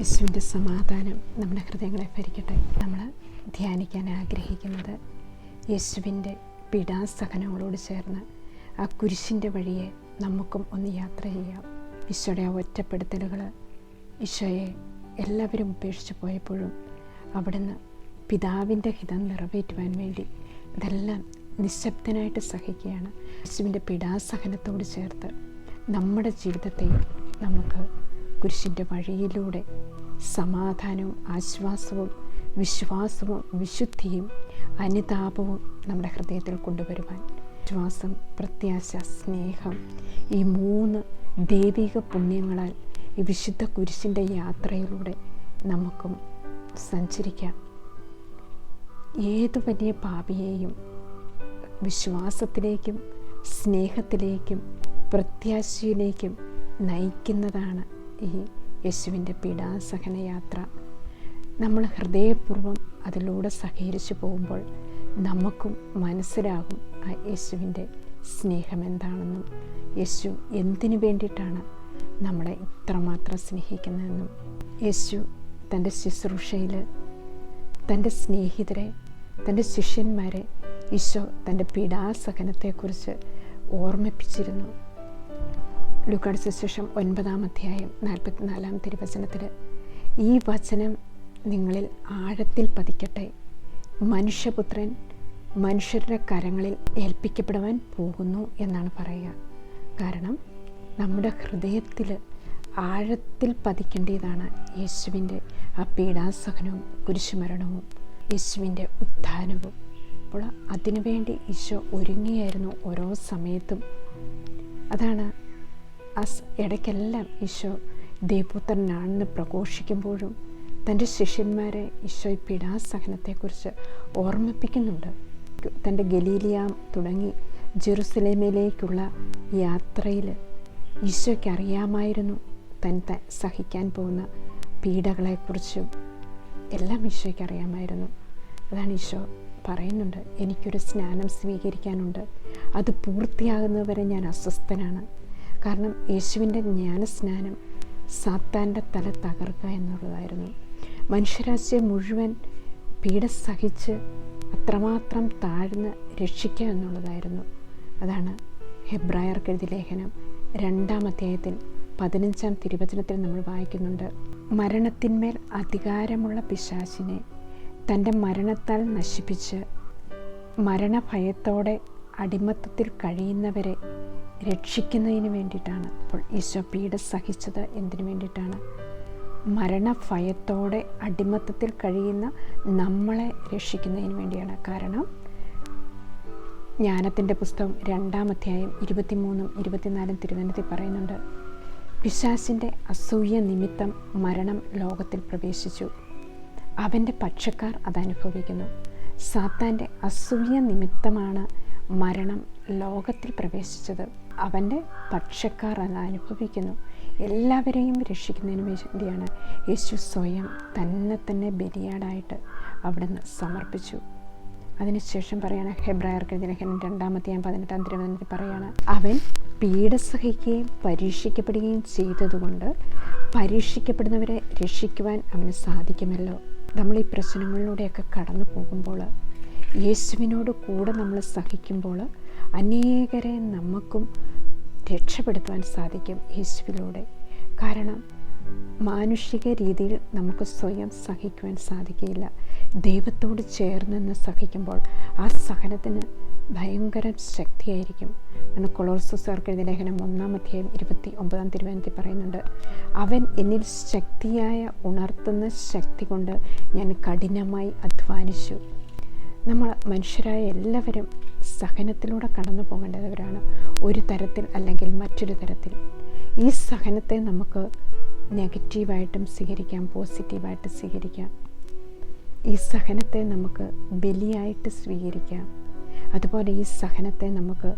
യേശുവിന്റെ സമാധാനം നമ്മുടെ ഹൃദയങ്ങളെ ഭരിക്കട്ടെ. നമ്മൾ ധ്യാനിക്കാൻ ആഗ്രഹിക്കുന്നത് യേശുവിന്റെ പീഡാസഹനങ്ങളോട് ചേർന്ന് ആ കുരിശിന്റെ വഴിയെ നമുക്കും ഒന്ന് യാത്ര ചെയ്യാം. ഈശോയുടെ ആ ഒറ്റപ്പെടുത്തലുകൾ ഈശോയെ എല്ലാവരും ഉപേക്ഷിച്ച് പോയപ്പോഴും അവിടുന്ന് പിതാവിന്റെ ഹിതം നിറവേറ്റുവാൻ വേണ്ടി ഇതെല്ലാം നിശബ്ദനായിട്ട് സഹിക്കുകയാണ്. യേശുവിന്റെ പീഡാസഹനത്തോട് ചേർത്ത് നമ്മുടെ ജീവിതത്തെ നമുക്ക് കുരിശിന്റെ വഴിയിലൂടെ സമാധാനവും ആശ്വാസവും വിശ്വാസവും വിശുദ്ധിയും അനുതാപവും നമ്മുടെ ഹൃദയത്തിൽ കൊണ്ടുവരുവാൻ വിശ്വാസം പ്രത്യാശ സ്നേഹം ഈ മൂന്ന് ദൈവിക പുണ്യങ്ങളാൽ ഈ വിശുദ്ധ കുരിശിന്റെ യാത്രയിലൂടെ നമുക്കും സഞ്ചരിക്കാം. ഏതു വലിയ പാപിയെയും വിശ്വാസത്തിലേക്കും സ്നേഹത്തിലേക്കും പ്രത്യാശയിലേക്കും നയിക്കുന്നതാണ് ഈ യേശുവിന്റെ പീഡാസഹന യാത്ര നമ്മൾ ഹൃദയപൂർവം അതിലൂടെ സഹകരിച്ചു പോകുമ്പോൾ നമുക്കും മനസ്സിലാകും ആ യേശുവിന്റെ സ്നേഹം എന്താണെന്നും യേശു എന്തിനു വേണ്ടിയിട്ടാണ് നമ്മളെ ഇത്രമാത്രം സ്നേഹിക്കുന്നതെന്നും. യേശു തന്റെ ശുശ്രൂഷയിൽ തന്റെ സ്നേഹിതരെ തന്റെ ശിഷ്യന്മാരെ ഈശോ തന്റെ പീഡാസഹനത്തെക്കുറിച്ച് ഓർമ്മിപ്പിച്ചിരുന്നു. ലുക്കാട് സുശേഷം ഒൻപതാം അധ്യായം നാൽപ്പത്തിനാലാം തിരുവചനത്തിൽ ഈ വചനം നിങ്ങളിൽ ആഴത്തിൽ പതിക്കട്ടെ. മനുഷ്യപുത്രൻ മനുഷ്യരുടെ കരങ്ങളിൽ ഏൽപ്പിക്കപ്പെടുവാൻ പോകുന്നു എന്നാണ് പറയുക. കാരണം നമ്മുടെ ഹൃദയത്തിൽ ആഴത്തിൽ പതിക്കേണ്ടതാണ് യേശുവിന്റെ ആ പീഡാസഹനവും കുരിശുമരണവും യേശുവിന്റെ ഉത്ഥാനവും. അപ്പോൾ അതിനുവേണ്ടി ഈശോ ഒരുങ്ങിയായിരുന്നു ഓരോ സമയത്തും. അതാണ് ആ ഇടയ്ക്കെല്ലാം ഈശോ ദേവപുത്രനാണെന്ന് പ്രഘോഷിക്കുമ്പോഴും തന്റെ ശിഷ്യന്മാരെ ഈശോ പീഡാസഹനത്തെക്കുറിച്ച് ഓർമ്മിപ്പിക്കുന്നുണ്ട്. തന്റെ ഗലീലിയ തുടങ്ങി ജെറുസലേമിലേക്കുള്ള യാത്രയിൽ ഈശോയ്ക്ക് അറിയാമായിരുന്നു തൻ സഹിക്കാൻ പോകുന്ന പീഡകളെക്കുറിച്ചും എല്ലാം ഈശോയ്ക്ക് അറിയാമായിരുന്നു അതാണ് ഈശോ പറയുന്നുണ്ട് എനിക്കൊരു സ്നാനം സ്വീകരിക്കാനുണ്ട്. അത് പൂർത്തിയാകുന്നവരെ ഞാൻ അസ്വസ്ഥനാണ്. കാരണം യേശുവിന്റെ ജ്ഞാനസ്നാനം സാത്താന്റെ തല തകർക്കുക എന്നുള്ളതായിരുന്നു. മനുഷ്യരാശിയെ മുഴുവൻ പീഡ സഹിച്ച് അത്രമാത്രം താഴ്ന്ന് രക്ഷിക്കുക എന്നുള്ളതായിരുന്നു. അതാണ് ഹെബ്രായർ കെഴുതി ലേഖനം. രണ്ടാം അധ്യായത്തിൽ പതിനഞ്ചാം തിരുവചനത്തിൽ നമ്മൾ വായിക്കുന്നുണ്ട്. മരണത്തിന്മേൽ അധികാരമുള്ള പിശാചിനെ തന്റെ മരണത്താൽ നശിപ്പിച്ച് മരണഭയത്തോടെ അടിമത്തത്തിൽ കഴിയുന്നവരെ രക്ഷിക്കുന്നതിന് വേണ്ടിയിട്ടാണ്. അപ്പോൾ ഈശോ പീഡ സഹിച്ചത് എന്തിനു വേണ്ടിയിട്ടാണ്? മരണഭയത്തോടെ അടിമത്തത്തിൽ കഴിയുന്ന നമ്മളെ രക്ഷിക്കുന്നതിന് വേണ്ടിയാണ്. കാരണം ജ്ഞാനത്തിന്റെ പുസ്തകം രണ്ടാം അധ്യായം ഇരുപത്തിമൂന്നും ഇരുപത്തിനാലും തിരുവനന്തപുരത്തിൽ പറയുന്നുണ്ട് പിശാസിന്റെ അസൂയ നിമിത്തം മരണം ലോകത്തിൽ പ്രവേശിച്ചു. അവന്റെ പക്ഷക്കാർ അതനുഭവിക്കുന്നു സാത്താന്റെ അസൂയ നിമിത്തമാണ് മരണം ലോകത്തിൽ പ്രവേശിച്ചത്. അവന്റെ പക്ഷക്കാർ അത് അനുഭവിക്കുന്നു. എല്ലാവരെയും രക്ഷിക്കുന്നതിന് വേണ്ടിയാണ് യേശു സ്വയം തന്നെ തന്നെ ബലിയാടായിട്ട് അവിടുന്ന് സമർപ്പിച്ചു. അതിനുശേഷം പറയാണ് ഹെബ്രായർക്ക് ലേഖനം രണ്ടാമത്തെയും പതിനെട്ടാം തിരുവനന്തപുരത്തിൽ പറയാണ് അവൻ പീഡ സഹിക്കുകയും പരീക്ഷിക്കപ്പെടുകയും ചെയ്തതുകൊണ്ട് പരീക്ഷിക്കപ്പെടുന്നവരെ രക്ഷിക്കുവാൻ അവന് സാധിക്കുമല്ലോ. നമ്മൾ ഈ പ്രശ്നങ്ങളിലൂടെയൊക്കെ കടന്നു പോകുമ്പോൾ യേശുവിനോട് കൂടെ നമ്മൾ സഹിക്കുമ്പോൾ അനേകരെ നമുക്കും രക്ഷപ്പെടുത്തുവാൻ സാധിക്കും യേശുവിലൂടെ. കാരണം മാനുഷിക രീതിയിൽ നമുക്ക് സ്വയം സഹിക്കുവാൻ സാധിക്കില്ല ദൈവത്തോട് ചേർന്ന് നിന്ന് സഹിക്കുമ്പോൾ ആ സഹനത്തിന് ഭയങ്കര ശക്തിയായിരിക്കും. എന്ന് കൊളോർസുസാർക്ക് എഴുതിയ ലേഖനം ഒന്നാം അധ്യായം ഇരുപത്തി ഒമ്പതാം തിരുവനന്തപുരത്തിൽ പറയുന്നുണ്ട് അവൻ എന്നിൽ ശക്തിയായ ഉണർത്തുന്ന ശക്തി കൊണ്ട് ഞാൻ കഠിനമായി അധ്വാനിച്ചു. നമ്മൾ മനുഷ്യരായ എല്ലാവരും സഹനത്തിലൂടെ കടന്നു പോകേണ്ടവരാണ്. ഒരു തരത്തിൽ അല്ലെങ്കിൽ മറ്റൊരു തരത്തിൽ. ഈ സഹനത്തെ നമുക്ക് നെഗറ്റീവായിട്ടും സ്വീകരിക്കാം പോസിറ്റീവായിട്ട് സ്വീകരിക്കാം. ഈ സഹനത്തെ നമുക്ക് ബലിയായിട്ട് സ്വീകരിക്കാം. അതുപോലെ ഈ സഹനത്തെ നമുക്ക്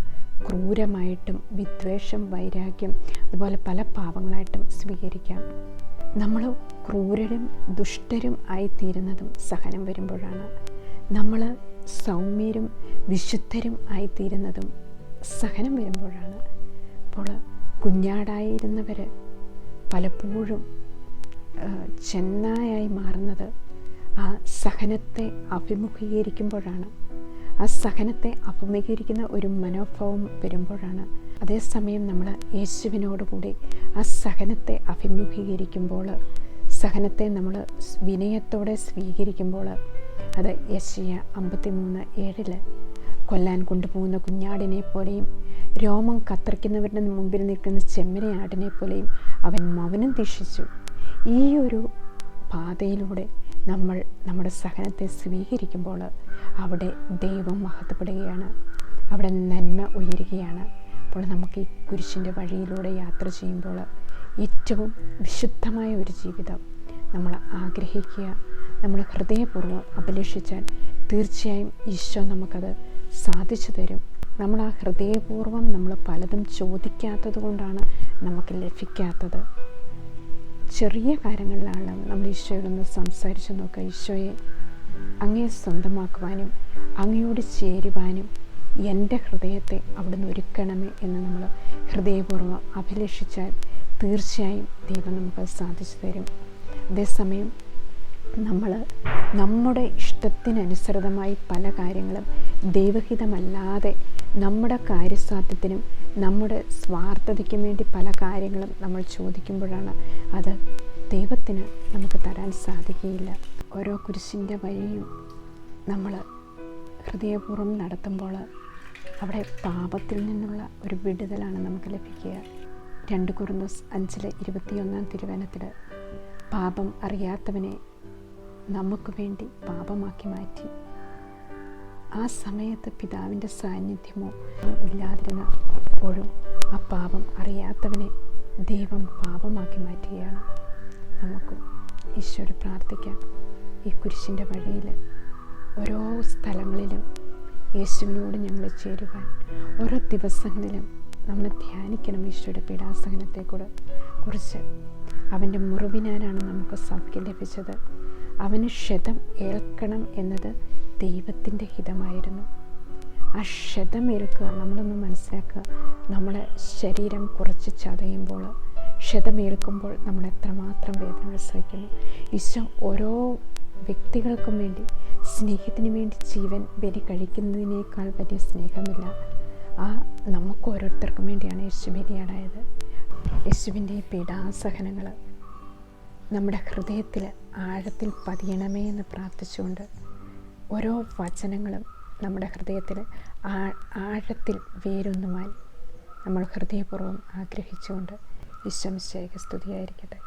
ക്രൂരമായിട്ടും വിദ്വേഷം വൈരാഗ്യം അതുപോലെ പല പാവങ്ങളായിട്ടും സ്വീകരിക്കാം. നമ്മൾ ക്രൂരരും ദുഷ്ടരും ആയിത്തീരുന്നതും സഹനം വരുമ്പോഴാണ്. നമ്മൾ സൗമ്യരും വിശുദ്ധരും ആയിത്തീരുന്നതും സഹനം വരുമ്പോഴാണ്. അപ്പോൾ കുഞ്ഞാടായിരുന്നവർ പലപ്പോഴും ചെന്നായായി മാറുന്നത് ആ സഹനത്തെ അഭിമുഖീകരിക്കുമ്പോഴാണ്. ആ സഹനത്തെ അഭിമുഖീകരിക്കുന്ന ഒരു മനോഭാവം വരുമ്പോഴാണ്. അതേസമയം നമ്മൾ യേശുവിനോടുകൂടി ആ സഹനത്തെ അഭിമുഖീകരിക്കുമ്പോൾ സഹനത്തെ നമ്മൾ വിനയത്തോടെ സ്വീകരിക്കുമ്പോൾ അത് യശിയ അമ്പത്തി മൂന്ന് ഏഴിൽ കൊല്ലാൻ കൊണ്ടുപോകുന്ന കുഞ്ഞാടിനെ പോലെയും രോമം കത്തിരിക്കുന്നവരുടെ മുമ്പിൽ നിൽക്കുന്ന ചെമ്മരിയാടിനെ പോലെയും അവൻ മൗനം ദീക്ഷിച്ചു. ഈ ഒരു പാതയിലൂടെ നമ്മൾ നമ്മുടെ സഹനത്തെ സ്വീകരിക്കുമ്പോൾ അവിടെ ദൈവം മഹത്വപ്പെടുകയാണ്. അവിടെ നന്മ ഉയരുകയാണ്. അപ്പോൾ നമുക്ക് ഈ കുരിശിന്റെ വഴിയിലൂടെ യാത്ര ചെയ്യുമ്പോൾ ഏറ്റവും വിശുദ്ധമായ ഒരു ജീവിതം നമ്മൾ ആഗ്രഹിക്കുക. നമ്മൾ ഹൃദയപൂർവം അഭിലഷിച്ചാൽ തീർച്ചയായും ഈശോ നമുക്കത് സാധിച്ചു തരും. നമ്മൾ ആ ഹൃദയപൂർവം നമ്മൾ പലതും ചോദിക്കാത്തത് കൊണ്ടാണ് നമുക്ക് ലഭിക്കാത്തത്. ചെറിയ കാര്യങ്ങളിലാണ് നമ്മൾ ഈശോയോടൊന്ന് സംസാരിച്ച് നോക്കുക. ഈശോയെ അങ്ങയെ സ്വന്തമാക്കുവാനും അങ്ങയോട് ചേരുവാനും എന്റെ ഹൃദയത്തെ അവിടുന്ന് ഒരുക്കണമേ എന്ന് നമ്മൾ ഹൃദയപൂർവം അഭിലഷിച്ചാൽ തീർച്ചയായും ദൈവം നമുക്ക് സാധിച്ചു തരും. അതേസമയം നമ്മൾ നമ്മുടെ ഇഷ്ടത്തിനനുസൃതമായി പല കാര്യങ്ങളും ദൈവഹിതമല്ലാതെ നമ്മുടെ കാര്യസാധ്യത്തിനും നമ്മുടെ സ്വാർത്ഥതയ്ക്കും വേണ്ടി പല കാര്യങ്ങളും നമ്മൾ ചോദിക്കുമ്പോഴാണ് അത് ദൈവത്തിന് നമുക്ക് തരാൻ സാധിക്കുകയില്ല. ഓരോ കുരിശിന്റെ വഴിയും നമ്മൾ ഹൃദയപൂർവം നടത്തുമ്പോൾ അവിടെ പാപത്തിൽ നിന്നുള്ള ഒരു വിടുതലാണ് നമുക്ക് ലഭിക്കുക. രണ്ട് കുറുന്നസ് അഞ്ചിലെ ഇരുപത്തിയൊന്നാം തിരുവനത്തിൽ പാപം അറിയാത്തവനെ നമുക്ക് വേണ്ടി പാപമാക്കി മാറ്റി. ആ സമയത്ത് പിതാവിന്റെ സാന്നിധ്യമോ ഇല്ലാതിരുന്നപ്പോഴും ആ പാപം അറിയാത്തവനെ ദൈവം പാപമാക്കി മാറ്റുകയാണ്. നമുക്ക് ഈശ്വര പ്രാർത്ഥിക്കാം. ഈ കുരിശിന്റെ വഴിയിൽ ഓരോ സ്ഥലങ്ങളിലും യേശുവിനോട് ഞങ്ങൾ ചേരുവാൻ ഓരോ ദിവസങ്ങളിലും നമ്മൾ ധ്യാനിക്കണം ഈശോയുടെ പീഡാസഹനത്തെക്കൂടെ. കുറിച്ച് അവന്റെ മുറിവിനാലാണ് നമുക്ക് സൗഖ്യം ലഭിച്ചത്. അവന് ക്ഷതം ഏൽക്കണം എന്നത് ദൈവത്തിന്റെ ഹിതമായിരുന്നു. ആ ക്ഷതം ഏൽക്കുക നമ്മളൊന്ന് മനസ്സിലാക്കുക നമ്മളെ ശരീരം കുറച്ച് ചതയുമ്പോൾ ക്ഷതമേൽക്കുമ്പോൾ നമ്മൾ എത്രമാത്രം വേദനകൾ സഹിക്കുന്നു ഈശോ ഓരോ വ്യക്തികൾക്കും വേണ്ടി സ്നേഹത്തിന് വേണ്ടി ജീവൻ ബലി കഴിക്കുന്നതിനേക്കാൾ വലിയ സ്നേഹമില്ല. ആ നമുക്ക് ഓരോരുത്തർക്കും വേണ്ടിയാണ് യേശു ബലിയാടായത്. യേശുവിന്റെ പീഡാസഹനങ്ങൾ നമ്മുടെ ഹൃദയത്തിൽ ആഴത്തിൽ പതിയണമേ എന്ന് പ്രാർത്ഥിച്ചുകൊണ്ട് ഓരോ വചനങ്ങളും നമ്മുടെ ഹൃദയത്തിൽ ആഴത്തിൽ വേരൊന്നുമായി നമ്മൾ ഹൃദയപൂർവം ആഗ്രഹിച്ചുകൊണ്ട് വിശ്വമിശേഖ സ്തുതിയായിരിക്കട്ടെ.